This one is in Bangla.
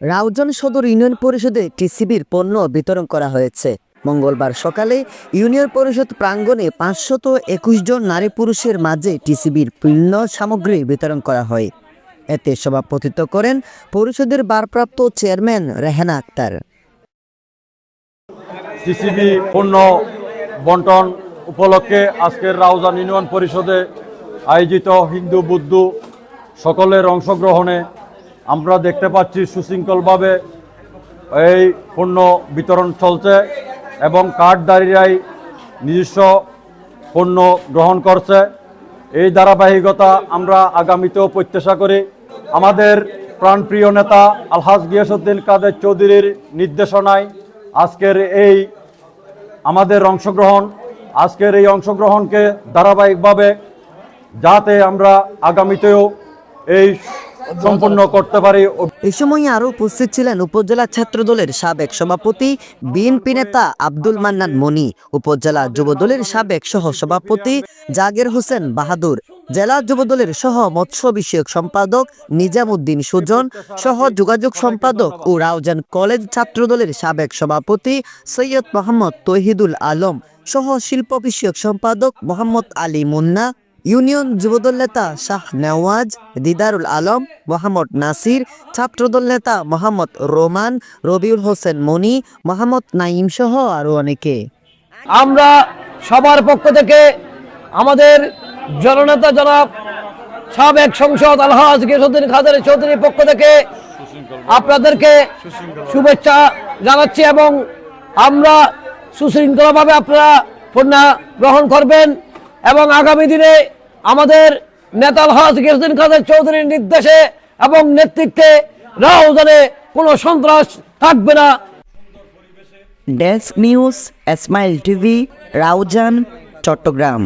রাউজান সদর ইউনিয়ন পরিষদে টিসিবির পণ্য বিতরণ করা হয়েছে। মঙ্গলবার সকালে ইউনিয়ন পরিষদ প্রাঙ্গণে পাঁচশত একুশ জন নারী পুরুষের মাঝে টিসিবির পণ্য সামগ্রী বিতরণ করা হয়। এতে সভাপতিত্ব করেন পরিষদের ভারপ্রাপ্ত চেয়ারম্যান রেহানা আক্তার। টিসিবি পণ্য বন্টন উপলক্ষে আজকের রাউজান ইউনিয়ন পরিষদে আয়োজিত হিন্দু বুদ্ধ সকলের অংশগ্রহণে আমরা দেখতে পাচ্ছি সুশৃঙ্খলভাবে এই পণ্য বিতরণ চলছে এবং কার্ডদারিরাই নিজস্ব পণ্য গ্রহণ করছে। এই ধারাবাহিকতা আমরা আগামীতেও প্রত্যাশা করি। আমাদের প্রাণপ্রিয় নেতা আলহাজ গিয়াসুদ্দিন কাদের চৌধুরীর নির্দেশনায় আজকের এই আমাদের অংশগ্রহণ, আজকের এই অংশগ্রহণকে ধারাবাহিকভাবে যাতে আমরা আগামীতেও এই সম্পন্ন করতে পারি। এ সময় আরও উপস্থিত ছিলেন উপজেলা ছাত্রদলের সাবেক সভাপতি, বিএনপি নেতা আব্দুল মান্নান মনি, উপজেলা যুবদলের সাবেক সহ সভাপতি জাগের হোসেন বাহাদুর, জেলা যুবদলের সহ মৎস্য বিষয়ক সম্পাদক নিজামুদ্দিন সুজন, সহ যোগাযোগ সম্পাদক ও রাউজান কলেজ ছাত্রদলের সাবেক সভাপতি সৈয়দ মোহাম্মদ তহিদুল আলম, সহ শিল্প বিষয়ক সম্পাদক মোহাম্মদ আলী মুন্না ইউনিয়ন যুবদল নেতা শাহ নেওয়াজ, দিদারুল আলম, মোহাম্মদ নাসির, ছাত্রদল নেতা মোহাম্মদ রোমান, রবিউল হোসেন মনি, মোহাম্মদ নাইম সহ আরও অনেকে। আমরা সবার পক্ষ থেকে আমাদের জননেতা জনাব সাবেক সংসদ আলহাজ গিয়াসুদ্দিন খাদের চৌধুরীর পক্ষ থেকে আপনাদেরকে শুভেচ্ছা জানাচ্ছি এবং আমরা সুশৃঙ্খলভাবে আপনারা পণ্য গ্রহণ করবেন। এবং আগামী দিনে আমাদের নেতাল হজ গিয়াসুদ্দিন কাদের চৌধুরীর নির্দেশে এবং নেতৃত্বে রাহুজানে কোনো সন্ত্রাস থাকবে না। Desk news, smile TV, Raozan, Chattogram.